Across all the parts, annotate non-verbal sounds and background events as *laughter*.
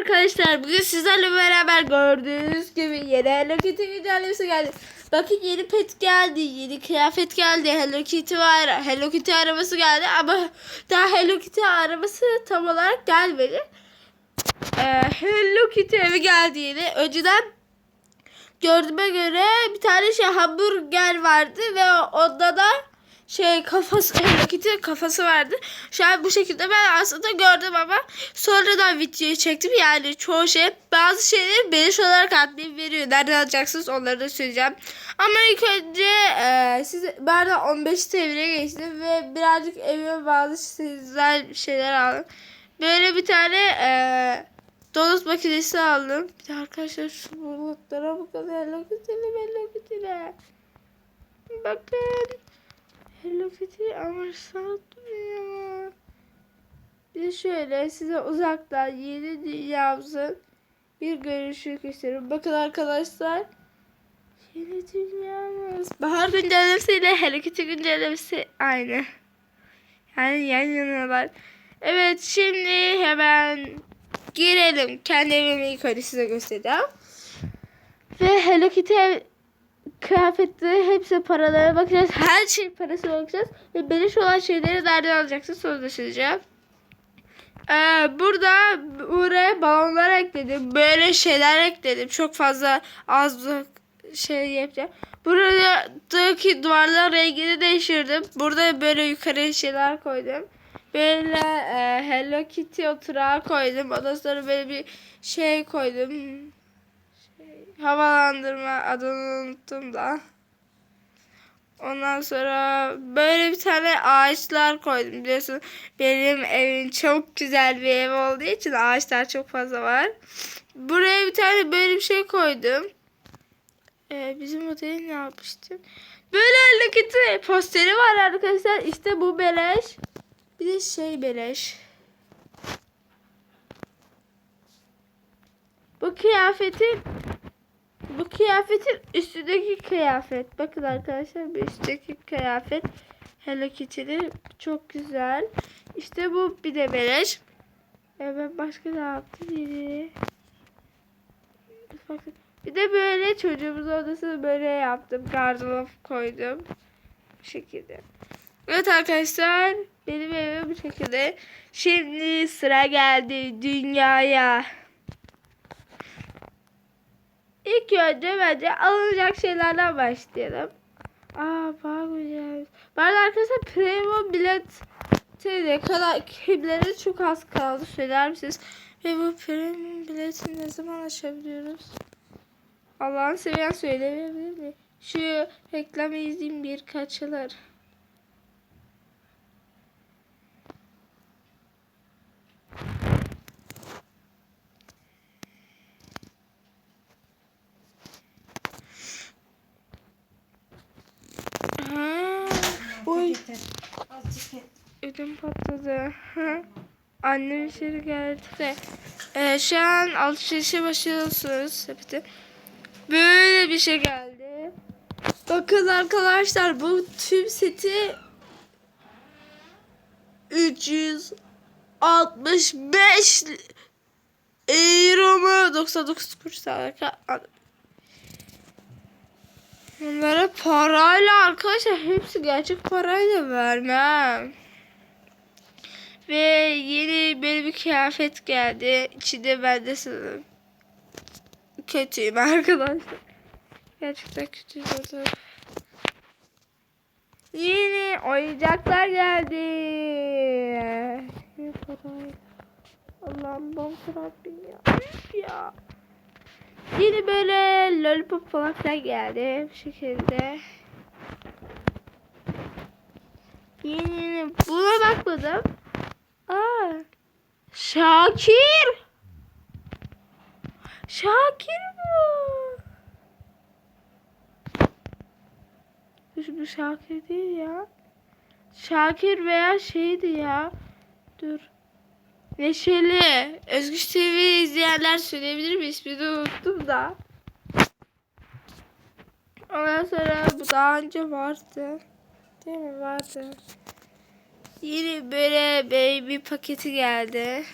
arkadaşlar. Bugün sizlerle beraber gördüğünüz gibi yeni Hello Kitty güncellemesi geldi. Bakın yeni pet geldi, yeni kıyafet geldi, Hello Kitty var, Hello Kitty arabası geldi ama daha Hello Kitty arabası tam olarak gelmedi. Ee, Hello Kitty evi geldi yeni. Önceden gördüğüme göre bir tane şey hamburger vardı ve onda da şey kafası *laughs* Kitty kafası vardı. Şu an bu şekilde ben aslında gördüm ama sonradan videoyu çektim. Yani çoğu şey bazı şeyleri beleş olarak admin veriyor. Nereden alacaksınız onları da söyleyeceğim. Ama ilk önce e, siz ben de 15 TL'ye geçtim ve birazcık evime bazı güzel şeyler aldım. Böyle bir tane e, donut makinesi aldım. Bir de arkadaşlar şu bulutlara bakın. Hello Kitty'li Hello Kitty'li. Bakın. Hello Kitty ama satmıyor. Bir şöyle size uzaktan yeni dünyamızın bir görüşü gösteriyorum. Bakın arkadaşlar. Yeni dünyamız. Bahar güncellemesiyle Hello Kitty güncellemesi aynı. Yani yan yanalar. Evet şimdi hemen girelim. Kendi evimi ilk önce size göstereceğim. Ve Hello Kitty kıyafetleri hepsi paralara bakacağız. Her şey parası bakacağız. Ve beleş olan şeyleri nereden da söyleyeceğim. Ee, burada buraya balonlar ekledim. Böyle şeyler ekledim. Çok fazla az şey yapacağım. Buradaki duvarlar rengini değiştirdim. Burada böyle yukarı şeyler koydum. Böyle e, Hello Kitty oturağı koydum. Ondan sonra böyle bir şey koydum. Havalandırma adını unuttum da. Ondan sonra böyle bir tane ağaçlar koydum. Biliyorsun benim evim çok güzel bir ev olduğu için ağaçlar çok fazla var. Buraya bir tane böyle bir şey koydum. Ee, bizim odaya ne yapmıştım? Böyle Kitty posteri var arkadaşlar. İşte bu beleş. Bir de şey beleş. Bu kıyafetin bu kıyafetin üstündeki kıyafet. Bakın arkadaşlar bu üstteki kıyafet Hello Kitty'li çok güzel. İşte bu bir de beleş. Evet başka ne yaptım? Bakın. Bir de böyle çocuğumuz odasını böyle yaptım. Gardırop koydum. Bu şekilde. Evet arkadaşlar benim evim bu şekilde. Şimdi sıra geldi dünyaya. İlk önce bence alınacak şeylerden başlayalım. Aa bak güzel. Bu arada arkadaşlar premium bilet ne kadar kimlere çok az kaldı söyler misiniz? Ve bu premium bileti ne zaman açabiliyoruz? Allah'ın seviyen söyleyebilir mi? Şu reklamı izleyeyim birkaç alır. Ha, Oy ödüm patladı. Annem içeri geldi de. Ee, şu an alışverişe başlıyorsunuz sepete. Böyle bir şey geldi. Bakın arkadaşlar bu tüm seti 365 euro mu 99 kuruş Bunlara parayla arkadaşlar hepsi gerçek parayla vermem. Ve yeni böyle bir kıyafet geldi. İçinde ben de sanırım. Kötüyüm arkadaşlar. Gerçekten kötü oldu. Yeni oyuncaklar geldi. Ne parayla. Allah'ım Rabbim ya. Ya. Yeni böyle lollipop falan filan geldi bu şekilde. Yeni yeni buna bakmadım. Aa, Şakir. Şakir bu. Bu Şakir değil ya. Şakir veya şeydi ya. Dur. Neşeli. Özgüç TV izleyenler söyleyebilir mi? İsmini unuttum da. Ondan sonra bu daha önce vardı. Değil mi? Vardı. Yeni böyle baby paketi geldi.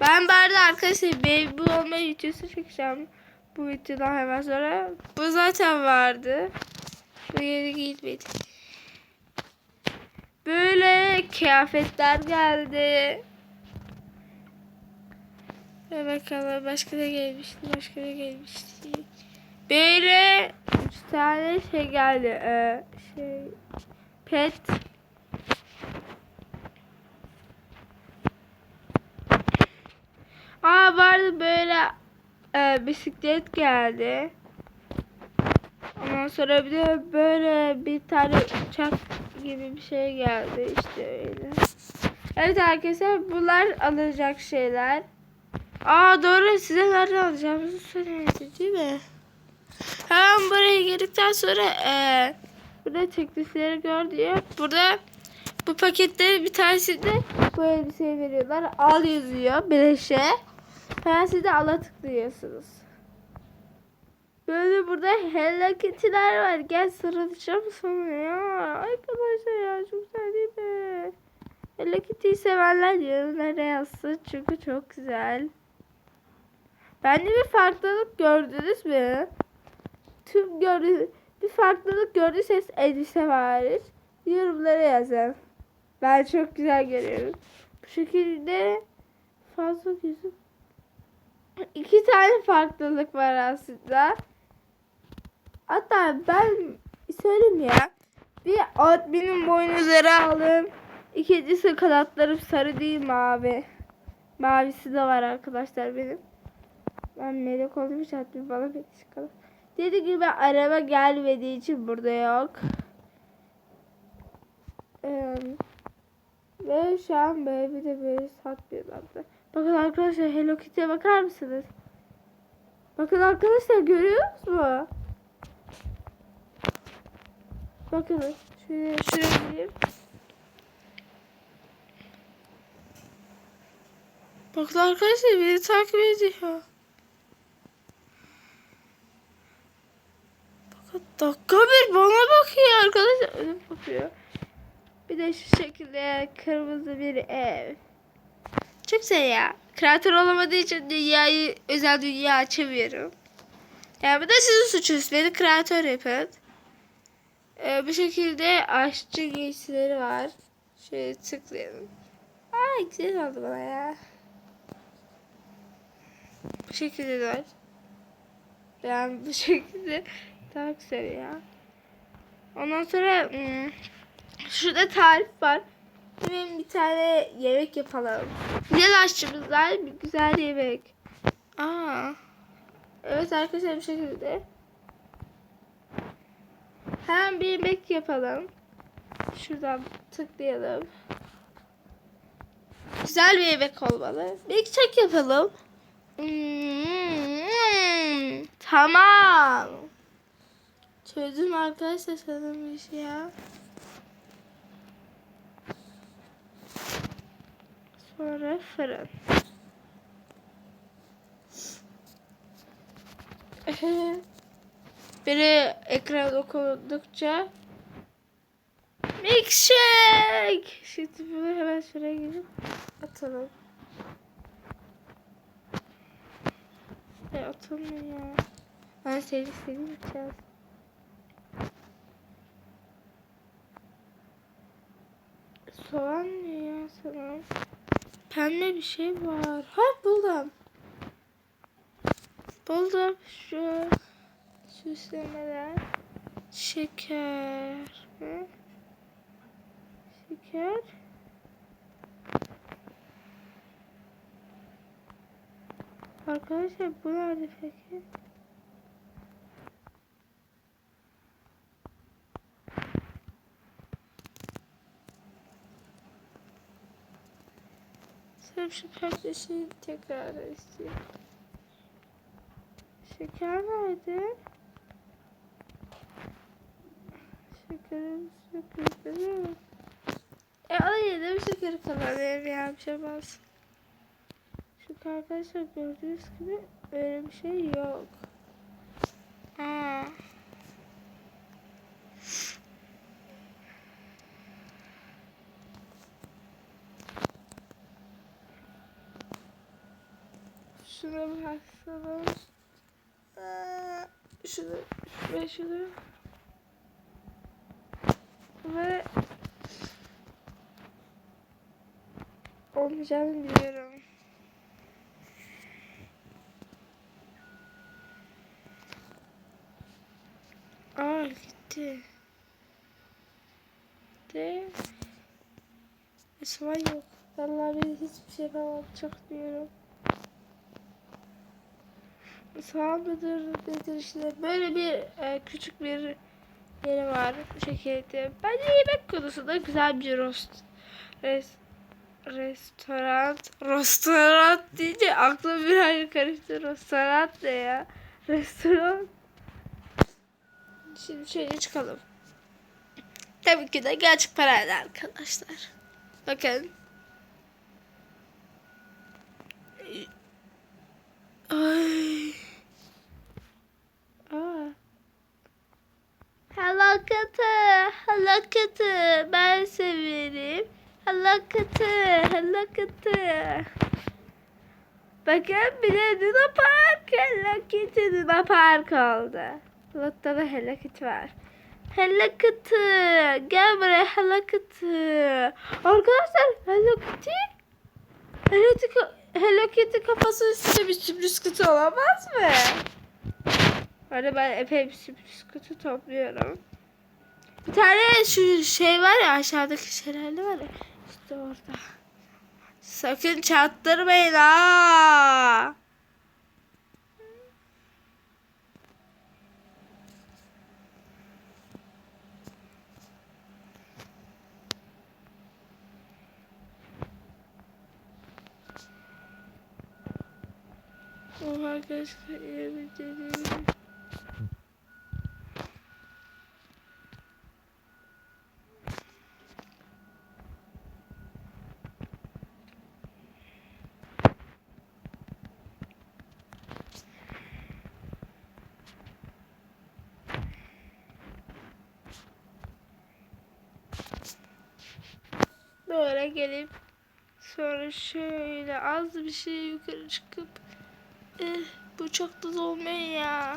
Ben Ben bari arkadaşlar baby olma videosu çekeceğim. Bu videodan hemen sonra. Bu zaten vardı. Bu yeni giyilmedi. Böyle kıyafetler geldi. Ve bakalım başka ne gelmişti, başka ne gelmişti. Böyle üç tane şey geldi. Ee, şey pet. Aa vardı böyle e, bisiklet geldi. Ondan sonra bir de böyle bir tane uçak gibi bir şey geldi işte öyle. Evet arkadaşlar bunlar alacak şeyler. Aa doğru size nereden alacağımızı söylemedi değil mi? Hemen buraya girdikten sonra e, burada teklifleri gör diyor. Burada bu pakette bir tanesinde bu elbiseyi veriyorlar. Al yazıyor beleşe. Hemen siz de ala tıklıyorsunuz. Böyle burada Hello Kitty'ler var. Gel sarılacağım sana ya. Arkadaşlar ya çok güzel değil mi? Hello Kitty'yi sevenler yazsın. Çünkü çok güzel. Bende bir farklılık gördünüz mü? Tüm gördüğünüz bir farklılık gördüyseniz elbise var. Yorumlara yazın. Ben çok güzel görüyorum. Bu şekilde fazla gözüm. İki tane farklılık var aslında. Hatta ben söyleyeyim ya. Bir adminin boynuzları aldım. İkincisi kanatlarım sarı değil mavi. Mavisi de var arkadaşlar benim. Ben melek olduğum için admin bana bir çıkalım. Dediğim gibi araba gelmediği için burada yok. Ve şu an böyle bir de böyle satmıyorlar da. Bakın arkadaşlar Hello Kitty'ye bakar mısınız? Bakın arkadaşlar görüyor musunuz? Bakın şuraya gideyim. Bakın arkadaşlar beni takip ediyor. Bakın dakika bir bana bakıyor arkadaşlar. Öyle bakıyor. Bir de şu şekilde kırmızı bir ev. Çok güzel ya. Kreatör olamadığı için dünyayı özel dünya açamıyorum. Yani bu da sizin suçunuz. Beni kreatör yapın. Ee, bu şekilde aşçı giysileri var. Şöyle tıklayalım. Ay güzel oldu bana ya. Bu şekilde de var. Ben bu *laughs* şekilde daha güzel ya. Ondan sonra hmm, şurada tarif var. Hemen bir tane yemek yapalım. Güzel aşçımız var. Bir güzel yemek. Aa. Evet arkadaşlar bu şekilde. Hemen bir yemek yapalım. Şuradan tıklayalım. Güzel bir yemek olmalı. Bir çek yapalım. Hmm, tamam. Çözdüm arkadaşlar sanırım bir şey ya. Sonra fırın. *laughs* Biri ekran okudukça Milkshake! Şimdi bunu hemen şuraya gidip atalım. E atılmıyor. Ben seni seni yapacağız. Soğan ne ya sana? Pembe bir şey var. Ha buldum. Buldum şu süslemeler. Şeker. Hı? Şeker. Arkadaşlar bu nerede peki? Sırf şu şeyi tekrar istiyorum. Şeker nerede? Şekerim şekerim. E alayım da bir şeker kalan benim ya bir şey olmaz. Çünkü arkadaşlar gördüğünüz gibi öyle bir şey yok. Aa. Şuna baksana. Şunu, ve şunu. Ve olmayacağını biliyorum. Aa gitti. De. Esma yok. Vallahi ben hiçbir şey yapamam. Çok diyorum. Sağ mıdır nedir işte böyle bir e, küçük bir yeri var şekilde. Bence yemek konusunda güzel bir rost res, restoran restoran deyince aklım bir hayır karıştı. Restoran ne ya? Restoran. Şimdi şöyle çıkalım. Tabii ki de gerçek parayla arkadaşlar. Bakın. Ay. Aa. Hello Kitty, ben severim. Hello Kitty. Bakın bir de Luna Park, Kitty Luna Park oldu. Lotta da Kitty var. Hello Kitty, gel buraya Kitty. Arkadaşlar Kitty, Hello Kitty kafası üstünde bir sürpriz kutu olamaz mı? Böyle ben epey bir kutu topluyorum. Bir tane şu şey var ya aşağıdaki şelale var ya. İşte orada. Sakın çattırmayın ha. Oha arkadaşlar iyi bir. Böyle gelip sonra şöyle az bir şey yukarı çıkıp eh, bu çok da olmuyor ya.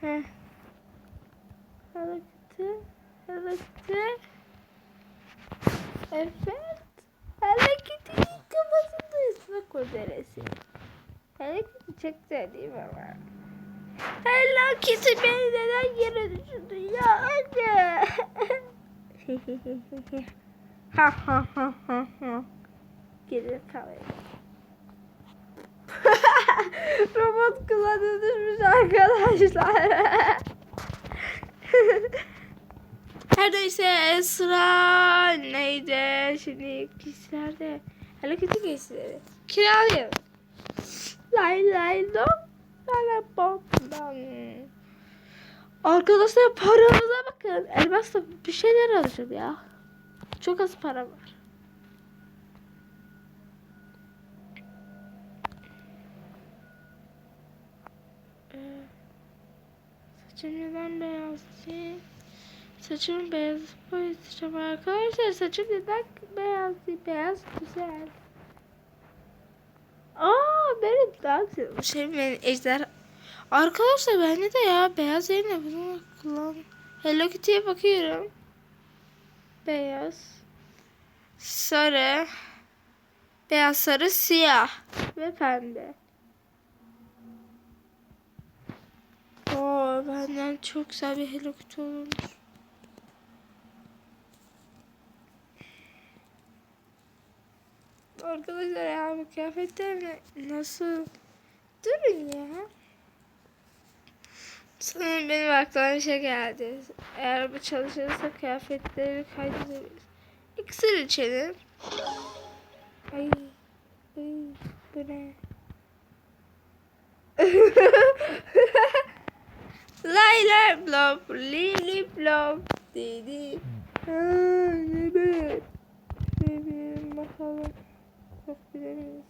Heh. Hareketi, hareketi. Evet. Hareketi kafasında ısmak deresi. Hareketi çok güzel değil mi ama? Hello Kitty beni neden yere ha ha ha ha ha. Geri kalayım. Robot kulağı düşmüş arkadaşlar. *laughs* Her Esra neydi? Şimdi kişilerde. Kitty giysileri. Kiralayalım. Lay lay lom. Lay bom bam. Arkadaşlar paramıza bakın. Elmasla bir şeyler alacağım ya. Çok az para var. Ee, Saçım neden beyaz değil? Saçım beyaz boyatacağım arkadaşlar. Saçım neden beyaz değil? Beyaz güzel. Aa benim daha güzel. Şey benim ejder. Arkadaşlar bende de ya beyaz yerine bunu kullan. Hello Kitty'ye bakıyorum. Beyaz. Sarı. Beyaz sarı siyah. Ve pembe. Oo benden çok güzel bir Hello Kitty olmuş. Arkadaşlar ya bu kıyafetler nasıl? Durun ya. Sanırım benim aklıma bir şey geldi. Eğer bu çalışırsa kıyafetleri kaydederiz. İksir içelim. Ay. Ay. Bu ne? *laughs* Layla blop, lili blop dedi. Ne be? Ne bileyim bakalım. Çok bilemeyiz.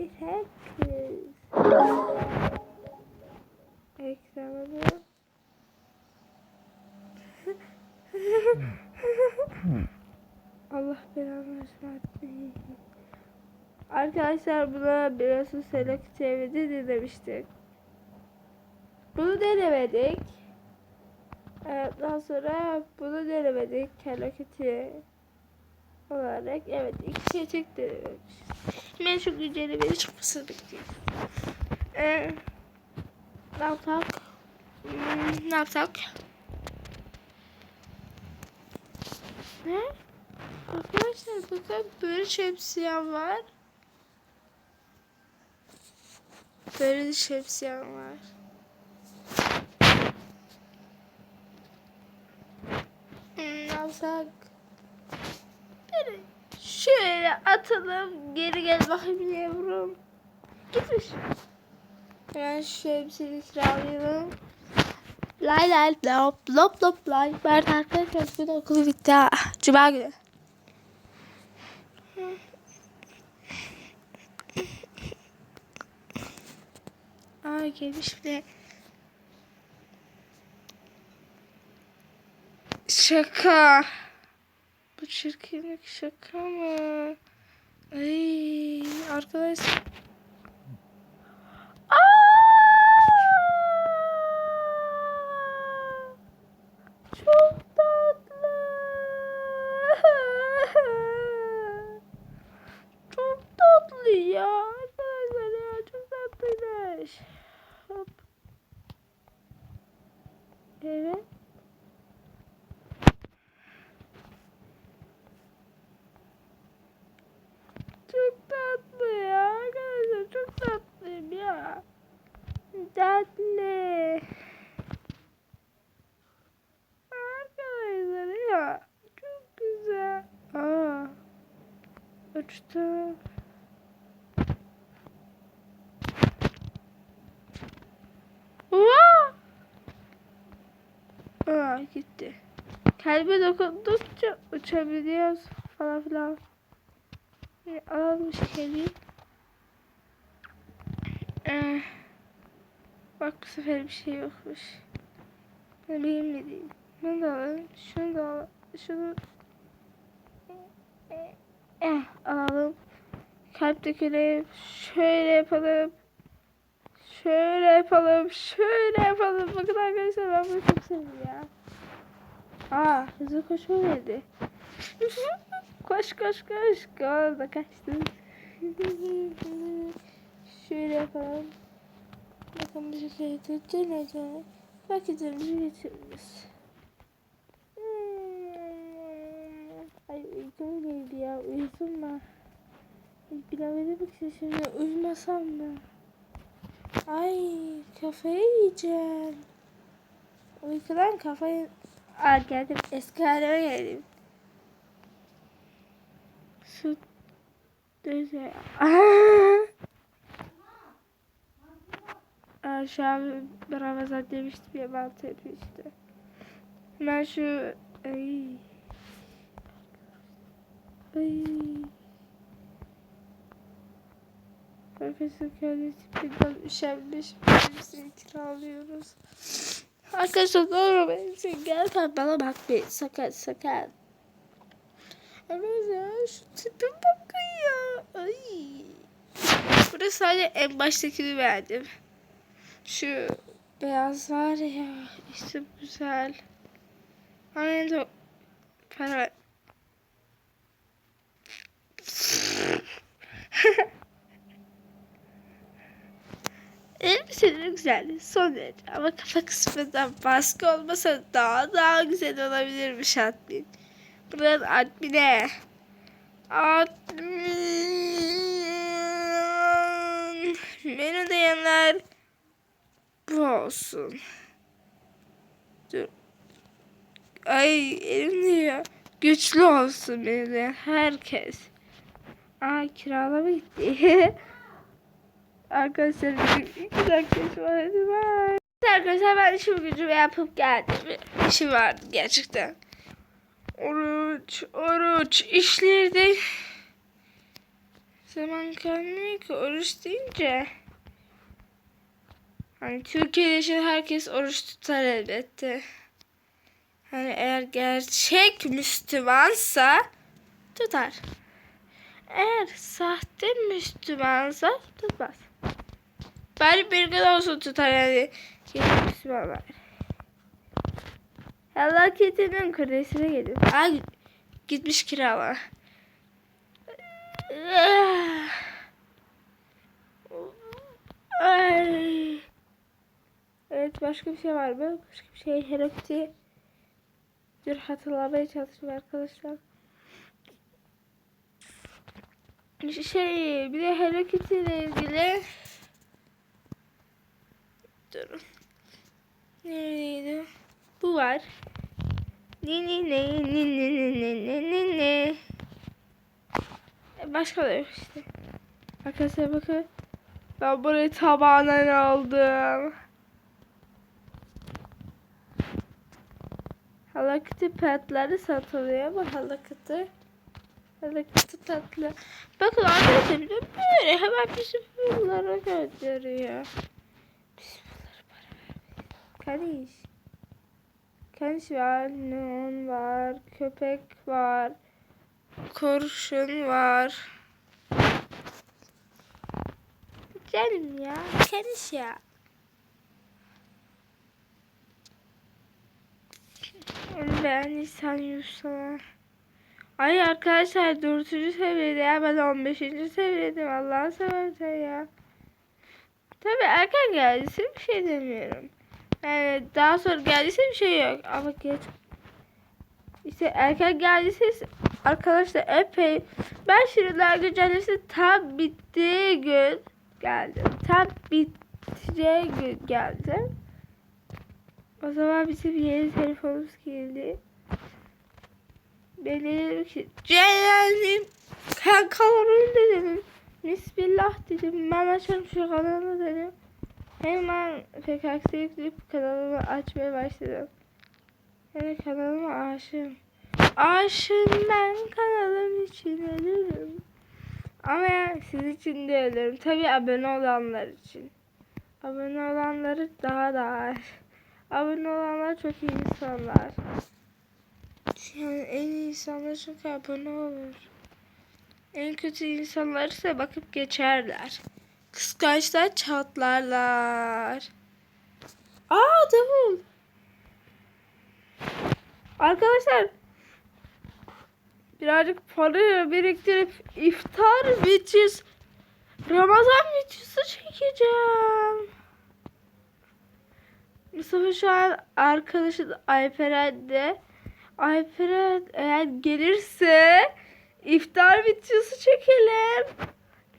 Güzel kız. Ekranı Allah belanı versin. Arkadaşlar buna biraz select çevirdi demiştik. Bunu denemedik. Evet, daha sonra bunu denemedik. Hello Kitty olarak. Evet iki şey tek denememiş. Ben şu güncellemeyi çıkmasını bekliyorum. Ee, ne yapsak? Hmm, ne yapsak? Ne? Arkadaşlar bakın böyle şemsiyem var. Böyle de şemsiyem var. Hmm, ne yapsak? Böyle şöyle atalım. Geri gel bakayım yavrum. Gitmiş. Hemen şemsiyeni kiralayalım. Lay lay lop lop lop lay. Ben arkadaşlar bugün okulu bitti ha. Cuma günü. Aa gelmiş bile. Şaka. Bu çirkinlik şaka mı? Ay arkadaşlar. Aa! Çok tatlı. Çok tatlı ya. Arkadaşlar ya çok tatlıymış. Hop. Evet. Çok tatlı ya. Arkadaşlar çok tatlıyım ya. Tatlı. Arkadaşlar ya. Çok güzel. Aa. Uçtu. Vaa! Aa gitti. Kalbe dokundukça uçabiliyoruz falan filan. Alalım şu kediyi. Ee, bak bu sefer bir şey yokmuş. Ben benim de değil. Bunu da alalım. Şunu da alalım. Şunu eh, alalım. Kalp dökelim. Şöyle yapalım. Şöyle yapalım. Şöyle yapalım. Bakın arkadaşlar ben bunu çok seviyorum ya. Aa hızlı koşma verdi. *laughs* koş koş koş. Orada kaçtı. *laughs* Şöyle yapalım. Bakın bir şey tutacağım. Vakitimizi geçiririz. Hmm. Ay geldi ya. Uyudum mu? Bilemedim ki şimdi uyumasam mı? Ay kafayı yiyeceğim. Uykudan kafayı... Aa geldim. Eski halime geldim. Su... Neyse. *laughs* Aa, şu an Ramazan demiştim ya mantı yapmıştı. Hemen şu... Ay. Ay. Arkadaşlar kendi tipinden üşenmiş birisini kiralıyoruz. Arkadaşlar doğru için gelsen bana bak bir sakın sakın. Arkadaşlar şu tipe bakın ya. Ay. Burada sadece en baştakini beğendim. Şu beyaz var ya işte güzel. Aynen de para *laughs* Elbiseleri güzeldi son derece ama kafa kısmından baskı olmasa daha daha güzel olabilirmiş admin. Buradan admine. Admin. Menü dayanlar bu olsun. Dur. Ay elim diyor. Güçlü olsun menü herkes. Aa kiralama gitti. *laughs* Arkadaşlar iki dakika an hadi bye. Arkadaşlar ben işim gücümü yapıp geldim. İşim vardı gerçekten. Oruç, oruç işlerde zaman kalmıyor ki oruç deyince. Hani Türkiye'de şimdi herkes oruç tutar elbette. Hani eğer gerçek Müslümansa tutar. Eğer sahte Müslümansa tutmaz. Bari bir gün olsun tutar yani. Gerçek Müslümanlar. Hello Kitty'nin kulesine gelin. Ay gitmiş kirala. Ay. Evet başka bir şey var mı? Başka bir şey Hello Kitty. Dur hatırlamaya çalışayım arkadaşlar. Şey bir de Hello Kitty ile ilgili Durun. Neredeydi? Bu var. Ne ne ne ne ne ne ne ne ne. E, Başka da yok işte. Arkadaşlar bakın. Ben burayı tabağından aldım. Hello Kitty petleri satılıyor. Bu Hello Kitty. Evet tatlı. Bakın arkadaşlar böyle hemen bismillah'a gönderiyor. Bismillah'a para vermeyiz. Kardeş. Kardeş var, neon var, köpek var, kurşun var. Canım ya, kardeş ya. Ben insan Yusuf'a. Ay arkadaşlar 4. seviyede ya ben 15. seviyedeyim Allah'ını seversen ya. Tabi erken geldiyse bir şey demiyorum. Yani daha sonra geldiyse bir şey yok. Ama geç. İşte erken geldiyse arkadaşlar epey. Ben Şirinler Güncellemesi tam bittiği gün geldim. Tam bittiği gün geldim. O zaman bizim yeni telefonumuz geldi. Ben dedim ki Celal'im kankalarım dedim. Bismillah dedim. Ben açarım şu kanalı dedim. Hemen PKX'e yükleyip kanalımı açmaya başladım. Yani kanalıma aşığım. Aşığım ben kanalım için ölürüm. Ama yani siz için de ölürüm. Tabi abone olanlar için. Abone olanları daha da ağır. Abone olanlar çok iyi insanlar. Yani en iyi insanlar çünkü abone olur. En kötü insanlar ise bakıp geçerler. Kıskançlar çatlarlar. Aa davul. Arkadaşlar birazcık para biriktirip iftar videosu Ramazan videosu çekeceğim. Mustafa şu an arkadaşı Alperen'de. Alperen eğer gelirse iftar videosu çekelim.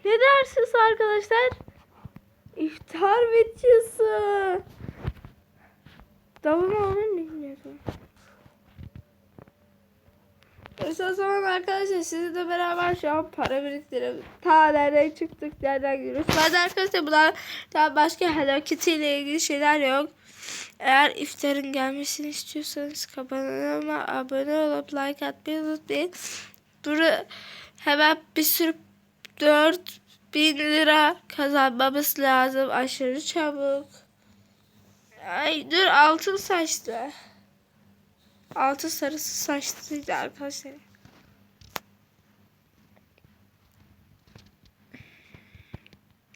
Ne dersiniz arkadaşlar? İftar videosu. Olur mu bilmiyorum. Neyse o zaman arkadaşlar sizinle beraber şu an para biriktirelim. Ta nereden çıktık, nereden gidiyoruz. Ben de arkadaşlar bunlar daha başka Hello Kitty ile ilgili şeyler yok. Eğer iftarın gelmesini istiyorsanız kanalıma abone olup like atmayı unutmayın. Duru hemen bir sürü 4000 lira kazanmamız lazım aşırı çabuk. Ay dur altın saçlı. Altın sarısı saçlıydı arkadaşlar.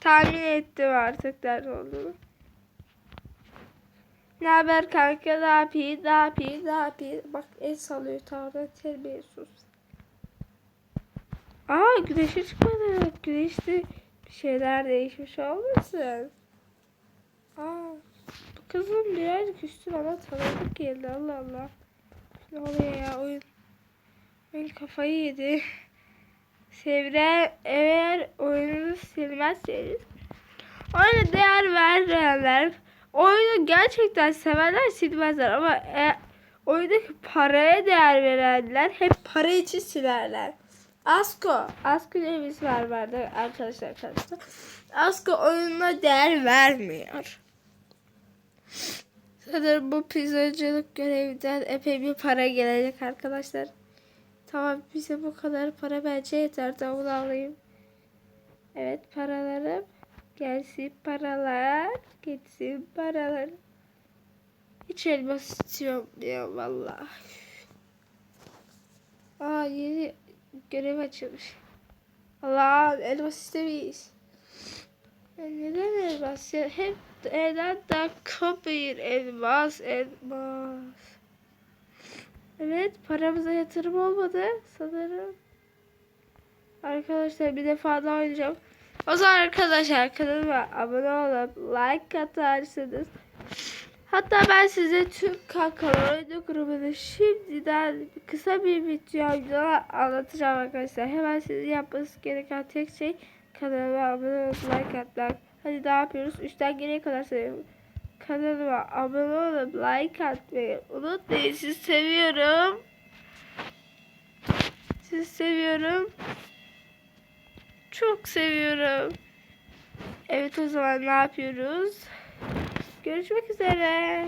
Tahmin ettim artık nerede olduğunu. Ne haber kanka? Ne yapayım? Ne yapayım? Ne yapayım? Bak el sallıyor tavada terbiyesiz. Aa güneşe çıkmadı. Güneşte bir şeyler değişmiş olmasın. Aa bu kızım birazcık üstüne ama tanıdık geldi. Allah Allah. Ne oluyor ya oyun? Oyun kafayı yedi. Sevre eğer oyunu silmezseniz oyuna değer vermeyenler oyunu gerçekten severler silmezler ama e, oyundaki paraya değer verenler hep para için silerler. Asko. Asko diye bir var vardı arkadaşlar arkadaşlar. Asko oyununa değer vermiyor. Sanırım bu pizzacılık görevinden epey bir para gelecek arkadaşlar. Tamam bize bu kadar para bence yeter. Davul alayım. Evet paralarım. Gelsin paralar. Gitsin paralar. Hiç elmas istiyorum ya vallahi. Aa yeni görev açılmış. Allah elmas istemeyiz. Ya neden elmas ya? Hep neden de kopyayır elmas elmas. Evet paramıza yatırım olmadı sanırım. Arkadaşlar bir defa daha oynayacağım. O zaman arkadaşlar kanalıma abone olup like atarsanız Hatta ben size tüm kankalar oyunu grubunu şimdiden kısa bir videoyla anlatacağım arkadaşlar. Hemen sizin yapmanız gereken tek şey kanalıma abone olup like atmak. Hadi ne yapıyoruz? 3'ten geriye kadar sayıyorum. Kanalıma abone olup like atmayı unutmayın. Sizi seviyorum. Sizi seviyorum. Çok seviyorum. Evet o zaman ne yapıyoruz? Görüşmek üzere.